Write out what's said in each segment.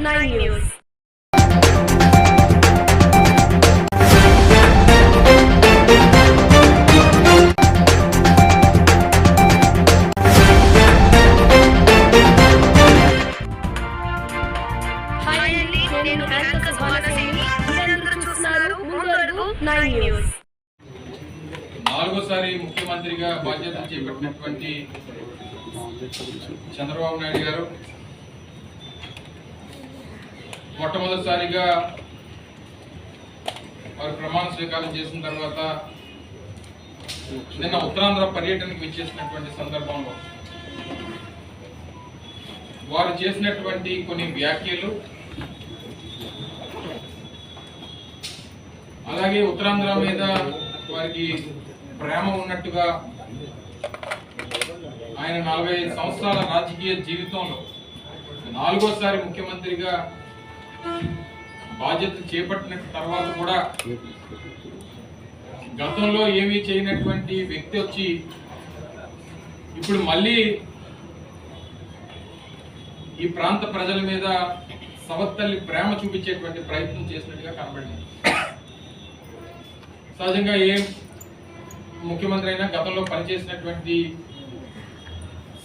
Nine news hi news నాలుగోసారి ముఖ్యమంత్రిగా బాధ్యతలు చేపట్టినటువంటి చంద్రబాబు నాయుడు గారు మొట్టమొదటిసారిగా వారు ప్రమాణ స్వీకారం చేసిన తర్వాత నిన్న ఉత్తరాంధ్ర పర్యటనకు విచ్చేసినటువంటి సందర్భంలో వారు చేసినటువంటి కొన్ని వ్యాఖ్యలు అలాగే ఉత్తరాంధ్ర మీద వారికి ప్రేమ ఉన్నట్టుగా ఆయన నలభై ఐదు సంవత్సరాల రాజకీయ జీవితంలో నాలుగోసారి ముఖ్యమంత్రిగా బాధ్యతలు చేపట్టిన తర్వాత కూడా గతంలో ఏమీ చేయనటువంటి వ్యక్తి వచ్చి ఇప్పుడు మళ్ళీ ఈ ప్రాంత ప్రజల మీద సవత్తల్లి ప్రేమ చూపించేటువంటి ప్రయత్నం చేసినట్టుగా కనబడింది. సహజంగా ఏ ముఖ్యమంత్రి అయినా గతంలో పనిచేసినటువంటి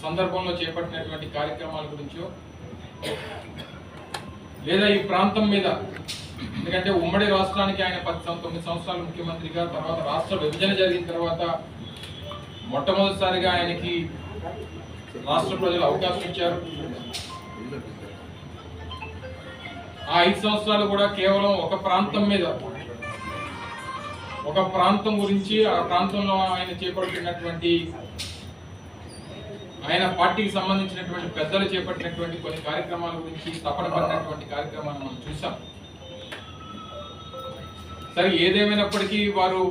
సందర్భంలో చేపట్టినటువంటి కార్యక్రమాల గురించో లేదా ఈ ప్రాంతం మీద. ఎందుకంటే ఉమ్మడి రాష్ట్రానికి ఆయన పది తొమ్మిది సంవత్సరాలు ముఖ్యమంత్రిగా తర్వాత రాష్ట్ర విభజన జరిగిన తర్వాత మొట్టమొదటిసారిగా ఆయనకి రాష్ట్ర ప్రజలు అవకాశం ఇచ్చారు. ఆ ఐదు సంవత్సరాలు కూడా కేవలం ఒక ప్రాంతం మీద. ఒక ప్రాంతం గురించి ఆ ప్రాంతంలో ఆయన చేపడుతున్నటువంటి ఆయన పార్టీకి సంబంధించినటువంటి పెద్దలు చేపట్టినటువంటి కొన్ని కార్యక్రమాల గురించి తపన పడినటువంటి కార్యక్రమాలను మనం చూసాం సరే ఏదేమైనప్పటికీ వారు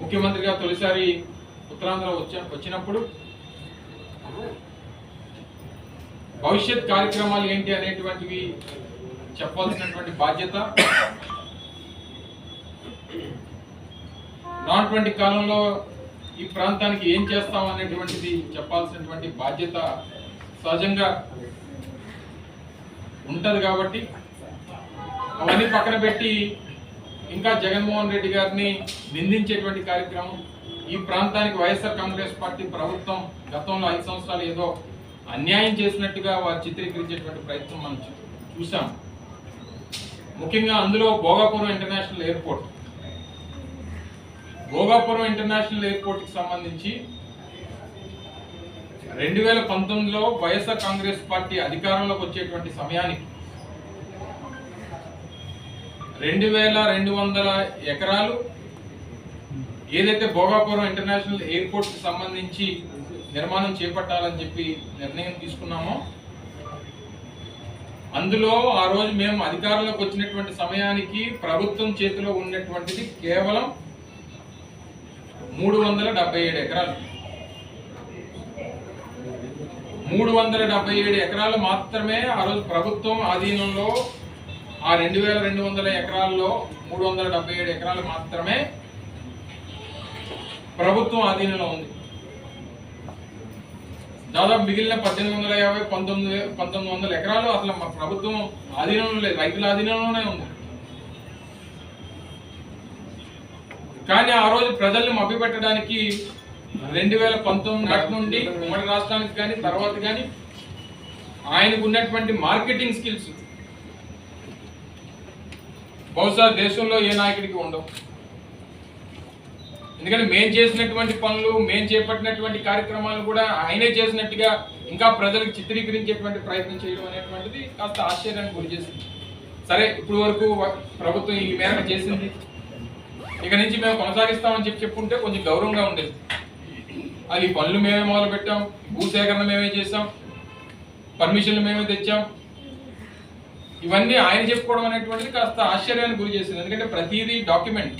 ముఖ్యమంత్రిగా తొలిసారి ఉత్తరాంధ్ర వచ్చి వచ్చినప్పుడు భవిష్యత్ కార్యక్రమాలు ఏంటి అనేటువంటివి చెప్పాల్సినటువంటి బాధ్యత నాటువంటి కాలంలో ఈ ప్రాంతానికి ఏం చేస్తాం అనేటువంటిది చెప్పాల్సినటువంటి బాధ్యత సహజంగా ఉంటుంది కాబట్టి అవన్నీ పక్కన పెట్టి ఇంకా జగన్మోహన్ రెడ్డి గారిని నిందించేటువంటి కార్యక్రమం ఈ ప్రాంతానికి వైఎస్ఆర్ కాంగ్రెస్ పార్టీ ప్రభుత్వం గతంలో ఐదు సంవత్సరాలు ఏదో అన్యాయం చేసినట్టుగా వారు చిత్రీకరించేటువంటి ప్రయత్నం మనం చూసాం ముఖ్యంగా అందులో Bhogapuram international airport Bhogapuram international ఎయిర్పోర్ట్కి సంబంధించి రెండు వేల పంతొమ్మిదిలో వైఎస్ఆర్ కాంగ్రెస్ పార్టీ అధికారంలోకి వచ్చేటువంటి సమయానికి రెండు వేల రెండు వందల ఎకరాలు ఏదైతే భోగాపురం ఇంటర్నేషనల్ ఎయిర్పోర్ట్కి సంబంధించి నిర్మాణం చేపట్టాలని చెప్పి నిర్ణయం తీసుకున్నామో అందులో ఆ రోజు మేము అధికారంలోకి వచ్చినటువంటి సమయానికి ప్రభుత్వం చేతిలో ఉన్నటువంటిది కేవలం మూడు వందల డెబ్బై ఏడు ఎకరాలు. మూడు వందల డెబ్బై ఏడు ఎకరాలు మాత్రమే ఆ రోజు ప్రభుత్వం ఆధీనంలో ఆ రెండు వేల రెండు వందల ఎకరాల్లో మూడు వందల డెబ్బై ఏడు ఎకరాలు మాత్రమే ప్రభుత్వం ఆధీనంలో ఉంది. దాదాపు మిగిలిన పద్దెనిమిది వందల యాభై పంతొమ్మిది పంతొమ్మిది వందల ఎకరాలు అసలు మా ప్రభుత్వం ఆధీనంలో లేదు రైతుల ఆధీనంలోనే ఉంది. కానీ ఆ రోజు ప్రజల్ని మభ్యపెట్టడానికి రెండు వేల పంతొమ్మిది నాటి నుండి ఉమ్మడి రాష్ట్రానికి కానీ తర్వాత కానీ ఆయనకు ఉన్నటువంటి మార్కెటింగ్ స్కిల్స్. బహుశా దేశంలో ఏ నాయకుడికి ఉండవు. ఎందుకంటే మేము చేసినటువంటి పనులు మేము చేపట్టినటువంటి కార్యక్రమాలు కూడా ఆయనే చేసినట్టుగా ఇంకా ప్రజలకు చిత్రీకరించేటువంటి ప్రయత్నం చేయడం అనేటువంటిది కాస్త ఆశ్చర్యానికి గురి చేసింది. సరే ఇప్పుడు వరకు ప్రభుత్వం ఈ మేరకు చేసింది. ఇక నుంచి మేము కొనసాగిస్తామని చెప్పి చెప్పుంటే కొంచెం గౌరవంగా ఉండేది. అది పనులు మేమే మొదలు పెట్టాం భూసేకరణ మేమే చేసాం పర్మిషన్లు మేమే తెచ్చాం. ఇవన్నీ ఆయన చెప్పుకోవడం అనేటువంటిది కాస్త ఆశ్చర్యానికి గురి చేసింది. ఎందుకంటే ప్రతిదీ డాక్యుమెంట్.